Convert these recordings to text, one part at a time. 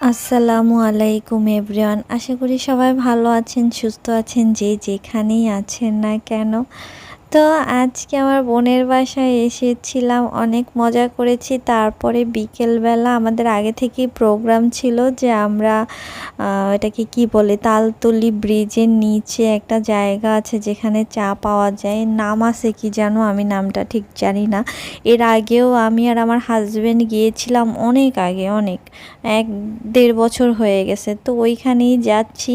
আসসালামু আলাইকুম এভরিওয়ান। আশা করি সবাই ভালো আছেন, সুস্থ আছেন, যে যেখানেই আছেন না কেন। তো আজকে আমার বোনের বাসায় এসেছিলাম, অনেক মজা করেছি। তারপরে বিকেলবেলা আমাদের আগে থেকেই প্রোগ্রাম ছিল যে আমরা এটাকে কি বলে, তালতলি ব্রিজের নিচে একটা জায়গা আছে যেখানে চা পাওয়া যায়। নাম আছে কি জানো? আমি নামটা ঠিক জানি না। এর আগেও আমি আর আমার হাজব্যান্ড গিয়েছিলাম অনেক আগে, অনেক, এক দেড় বছর হয়ে গেছে। তো ওইখানেই যাচ্ছি।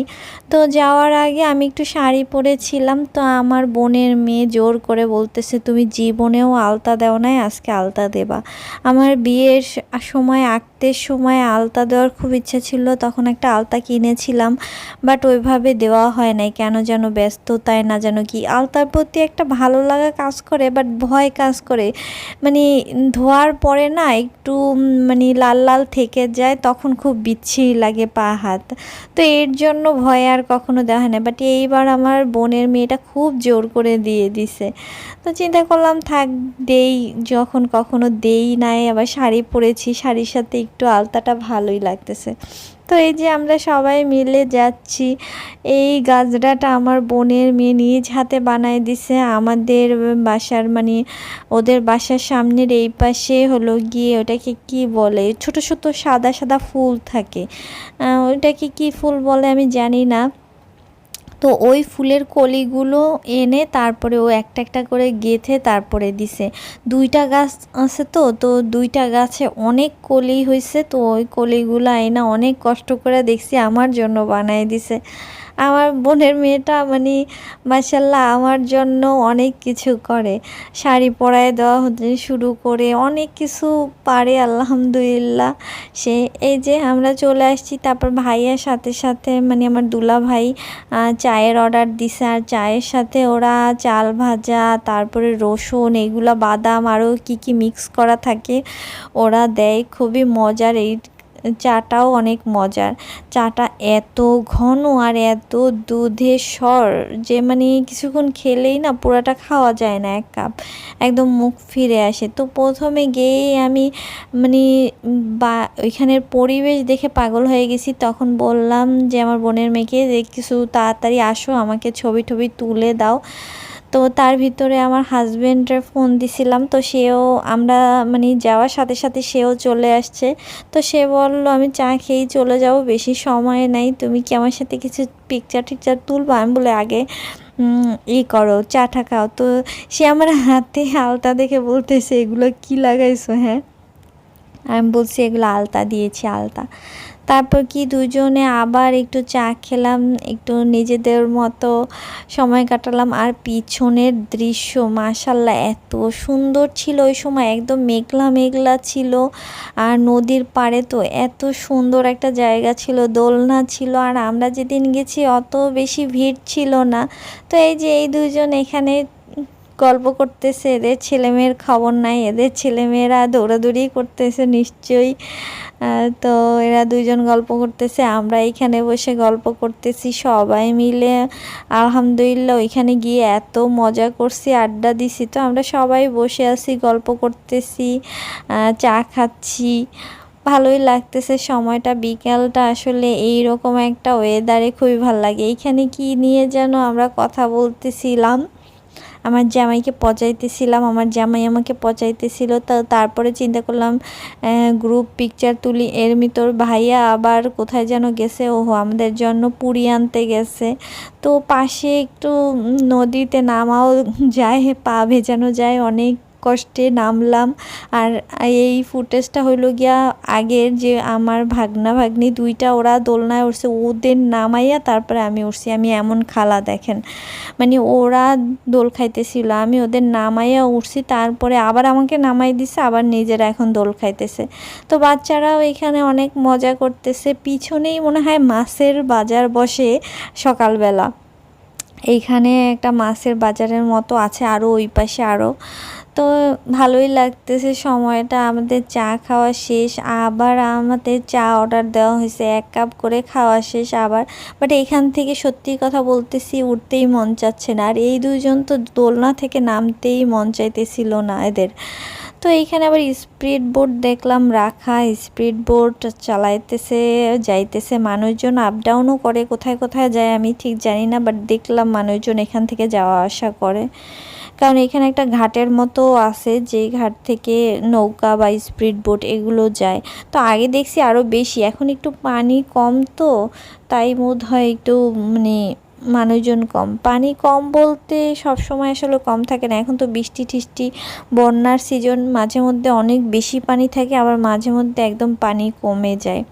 তো যাওয়ার আগে আমি একটু শাড়ি পরেছিলাম। তো আমার বোনের মেয়ে জোর করে বলতেছে, তুমি জীবনেও আলতা দেও নাই, আজকে আলতা দেবা। আমার বিয়ের সময় আঁকতে সময় আলতা দেওয়ার খুব ইচ্ছা ছিল, তখন একটা আলতা কিনেছিলাম, বাট ওইভাবে দেওয়া হয় নাই, কেন যেন ব্যস্ততায় না যেন কি। আলতার প্রতি একটা ভালো লাগা কাজ করে, বাট ভয় কাজ করে। মানে ধোয়ার পরে না একটু মানে লাল লাল থেকে যায়, তখন খুব বিচ্ছিরি লাগে পা, হাত। তো এর জন্য ভয় আর কখনো দেওয়া হয় না, বাট এইবার আমার বোনের মেয়েটা খুব জোর করে দিয়ে দিছে তো চিন্তা করলাম, থাক, দেই, যখন কখনো দেই নাই, আবার শাড়ি পরেছি, শাড়ির সাথে একটু আলতাটা ভালোই লাগতেছে। তো এই যে আমরা সবাই মিলে যাচ্ছি, এই গাজরাটা আমার বোনের মেয়ে নিজ হাতে বানায় দিছে। আমাদের বাসার মানে ওদের বাসার সামনের এই পাশে হলো গিয়ে ওটাকে কি বলে, ছোট ছোট সাদা সাদা ফুল থাকে। ওইটাকে কি ফুল বলে আমি জানি না। তো ওই ফুলের কলিগুলো এনে তারপরে ও একটা একটা করে গেথে তারপরে দিছে। দুইটা গাছ আছে তো তো দুইটা গাছে অনেক কলি হয়েছে তো ওই কলিগুলো এনে অনেক কষ্ট করে দেখছি, আমার জন্য বানায় দিছে। আমার বোনের মেয়েটা মানে মাসাল্লাহ আমার জন্য অনেক কিছু করে। শাড়ি পরায় দেওয়া হতে শুরু করে, অনেক কিছু পারে, আলহামদুলিল্লাহ। সে, এই যে আমরা চলে আসছি, তারপর ভাইয়ের সাথে সাথে মানে আমার দুলা ভাই চায়ের অর্ডার দিছে, আর চায়ের সাথে ওরা চাল ভাজা, তারপরে রসুন, এগুলো বাদাম আরও কি কি মিক্স করা থাকে, ওরা দেয়। খুবই মজার এই চাটাও অনেক মজার। চাটা এত ঘন আর এত দুধের স্বর যে মানে কিছুক্ষণ খেলেই না পুরাটা খাওয়া যায় না এক কাপ। একদম মুখ ফিরে আসে। তো প্রথমে গিয়েই আমি মানে বা ওইখানের পরিবেশ দেখে পাগল হয়ে গেছি। তখন বললাম যে আমার বোনের মেয়েকে যে, কিছু তাড়াতাড়ি আসো, আমাকে ছবি টবি তুলে দাও। তো তার ভিতরে আমার হাজব্যান্ডের ফোন দিছিলাম, তো সেও আমরা মানে যাওয়ার সাথে সাথে সেও চলে আসছে। তো সে বলল, আমি চা খেয়েই চলে যাব, বেশি সময় নাই, তুমি কি আমার সাথে কিছু পিকচার টিকচার তুলবো? আমি বলে, আগে ই করো, চাটা খাও। তো সে আমার হাতে আলতা দেখে বলতেছে, এগুলো কি লাগাইছো হ্যাঁ? আমি বলছি, এগুলো আলতা, দিয়েছি আলতা। তারপর কি দুজনে আবার একটু চা খেলাম, একটু নিজেদের মতো সময় কাটালাম। আর পিছনের দৃশ্য মাসাল্লাহ এত সুন্দর ছিল ওই সময়, একদম মেঘলা মেঘলা ছিল। আর নদীর পাড়ে তো এত সুন্দর একটা জায়গা ছিল, দোলনা ছিল। আর আমরা যেদিন গেছি অত বেশি ভিড় ছিল না। তো এই যে এই দুজন এখানে গল্প করতেছে, এদের ছেলেমেয়ের খবর নাই, এদের ছেলেমেয়েরা দৌড়াদৌড়ি করতেছে নিশ্চয়ই। তো এরা দুইজন গল্প করতেছে, আমরা এখানে বসে গল্প করতেছি সবাই মিলে। আলহামদুলিল্লাহ, ওইখানে গিয়ে এত মজা করছি, আড্ডা দিছি, তো আমরা সবাই বসে আছি, গল্প করতেছি চা খাচ্ছি। ভালোই লাগতেছে সময়টা, বিকেলটা আসলে এই রকম একটা ওয়েদারে খুবই ভালো লাগে। এইখানে কি নিয়ে যেন আমরা কথা বলতেছিলাম। আমার জামাইকে পচাইতেছিলাম, আমার জামাই আমাকে পচাইতেছিল। তা তারপরে চিন্তা করলাম গ্রুপ পিকচার তুলি, এর ভিতর ভাইয়া আবার কোথায় যেন গেছে, ওহো, আমাদের জন্য পুরি আনতে গেছে। তো পাশে একটু নদীতে নামাও যায়, পা ভেজানো যায়, অনেক কষ্টে নামলাম। আর এই ফুটেজটা হইল গিয়া আগের যে আমার ভাগনা ভাগ্নি দুইটা ওরা দোলনায় উঠছে ওদের নামাইয়া তারপরে আমি উঠছি আমি এমন খালা দেখেন। মানে ওরা দোল খাইতেছিল, আমি ওদের নামাইয়া উঠছি তারপরে আবার আমাকে নামাই দিছে, আবার নিজেরা এখন দোল খাইতেছে। তো বাচ্চারাও এখানে অনেক মজা করতেছে। পিছনেই মনে হয় মাছের বাজার বসে সকালবেলা। এইখানে একটা মাছের বাজারের মতো আছে আরও ওই পাশে আরও তো ভালোই লাগতেছে সময়টা। আমাদের চা খাওয়া শেষ, আবার আমাদের চা অর্ডার দেওয়া হয়েছে। এক কাপ করে খাওয়া শেষ আবার। বাট এখান থেকে সত্যি কথা বলতেছি, উঠতেই মন চাচ্ছে না। আর এই দুজন তো দোলনা থেকে নামতেই মন চাইতেছিল না এদের। তো এইখানে আবার স্পিড বোট দেখলাম, রাখা। স্পিড বোট চালাইতেছে, যাইতেছে। মানুষজন আপ ডাউনও করে, কোথায় কোথায় যায় আমি ঠিক জানি না বাট দেখলাম মানুষজন এখান থেকে যাওয়া আসা করে। কারণ এখানে একটা ঘাটের মতো আছে যে ঘাট থেকে নৌকা বা স্পিড বোট এগুলো যায়। তো আগে দেখছি আরও বেশি, এখন একটু পানি কম তো, তাই বোধ হয় একটু মানে মানুষজন কম। পানি কম বলতে সব সময় আসলে কম থাকে না, এখন তো বৃষ্টি টিষ্টি, বন্যার সিজন মাঝে মধ্যে অনেক বেশি পানি থাকে, আবার মাঝে মধ্যে একদম পানি কমে যায়।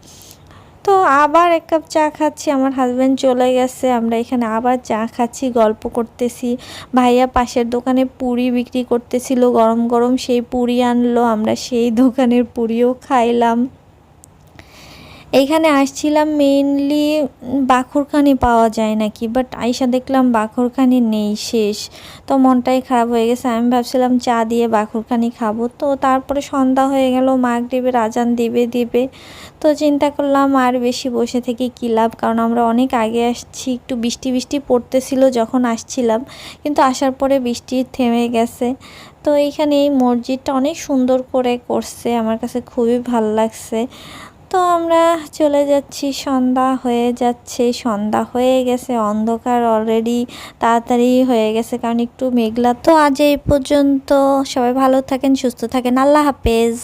তো আবার এক কাপ চা খাচ্ছি, আমার হাজব্যান্ড চলে গেছে, আমরা এখানে আবার চা খাচ্ছি, গল্প করতেছি। ভাইয়া পাশের দোকানে পুরি বিক্রি করতেছিল, গরম গরম সেই পুরি আনলো, আমরা সেই দোকানের পুরিও খাইলাম। এইখানে আসছিলাম মেইনলি বাখরখানি পাওয়া যায় নাকি বাট আইসা দেখলাম বাখরখানি নেই, শেষ। তো মনটাই খারাপ হয়ে গেছে। আমি ভাবছিলাম চা দিয়ে বাখরখানি খাব। তো তারপরে সন্ধ্যা হয়ে গেল মাগ দেবে রাজান দিবে দিবে। তো চিন্তা করলাম আর বেশি বসে থেকে কী লাভ? কারণ আমরা অনেক আগে আসছি, একটু বৃষ্টি বৃষ্টি পড়তেছিল যখন আসছিলাম। কিন্তু আসার পরে বৃষ্টি থেমে গেছে। তো এইখানে এই মসজিদটা অনেক সুন্দর করে করছে। আমার কাছে খুবই ভালো লাগছে। তো আমরা চলে যাচ্ছি, সন্ধ্যা হয়ে যাচ্ছে, সন্ধ্যা হয়ে গেছে, অন্ধকার অলরেডি তাড়াতাড়ি হয়ে গেছে, কারণ একটু মেঘলা। তো আজ এই পর্যন্ত সবাই ভালো থাকেন, সুস্থ থাকেন, আল্লাহ হাফেজ।